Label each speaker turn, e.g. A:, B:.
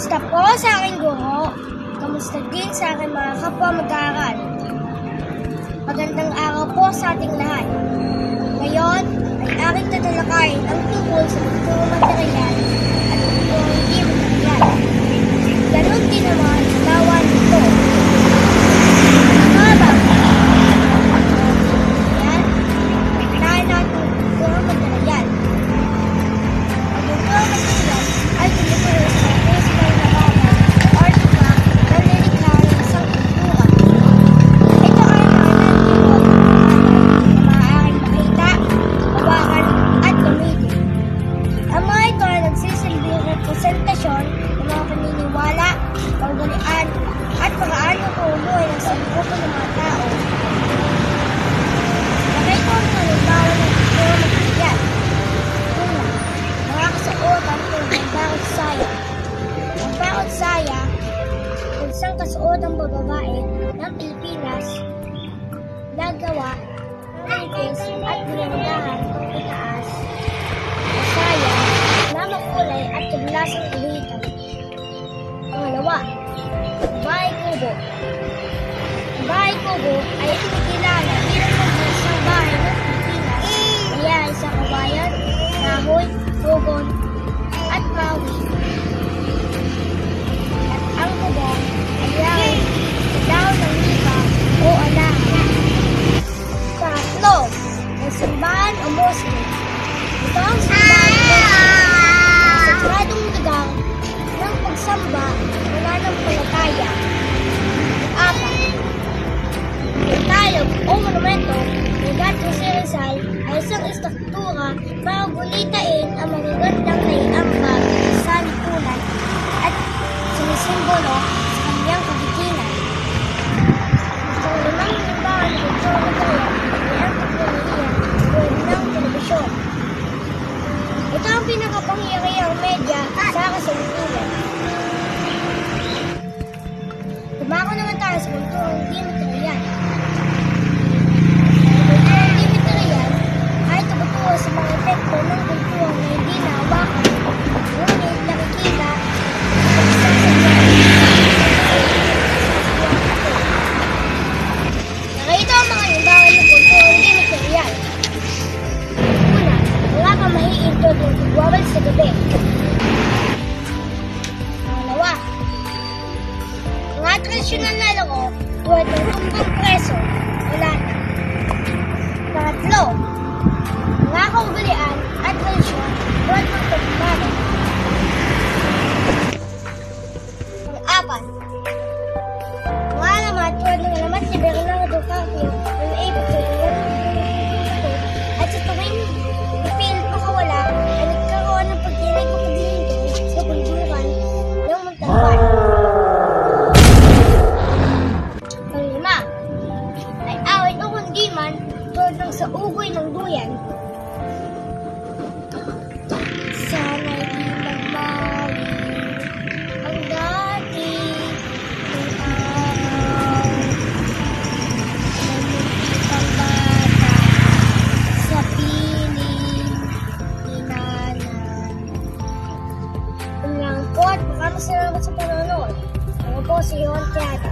A: Kamusta po sa aking guro? Kamusta din sa aking mga kapwa mag-aaral? Magandang araw po sa ating lahat. Ngayon ay aking tatalakayin ang tungkol sa pagturo material representasyon ng mga paniniwala, kaugalian, at paano kumubuhay ng sanggrupo ng mga tao. Nakita ang mga halimbawa ng kultura material. Una, mga kasuotan tulad ng bakot saya. Ang bakot saya, kung isang kasuotang bababae ng Pilipinas, bahay kubo ay kinikilala bilang ng bahay. Ng Pilipinas na yari sa kawayan, kahoy, tugon, isang istruktura para gulitain ang magagandang naiambag sa lipunan at sinisimbolo sa kanyang kagitingan. Isang limang halimbawa ng kultura kaya ay ang teknolohiya tulad ng telebisyon. Ito ang pinakapangyarihang media sa kasalukuyan. Tumako naman tayo sa kulturang mga kamahiin tulad ng pagwawal sa gabi. Pangalawa, mga tradisyonal na laro tulad ng tumbang preso, wala na. Pangatlo, maraming salamat sa panonood. Ako po si Juan Tukong.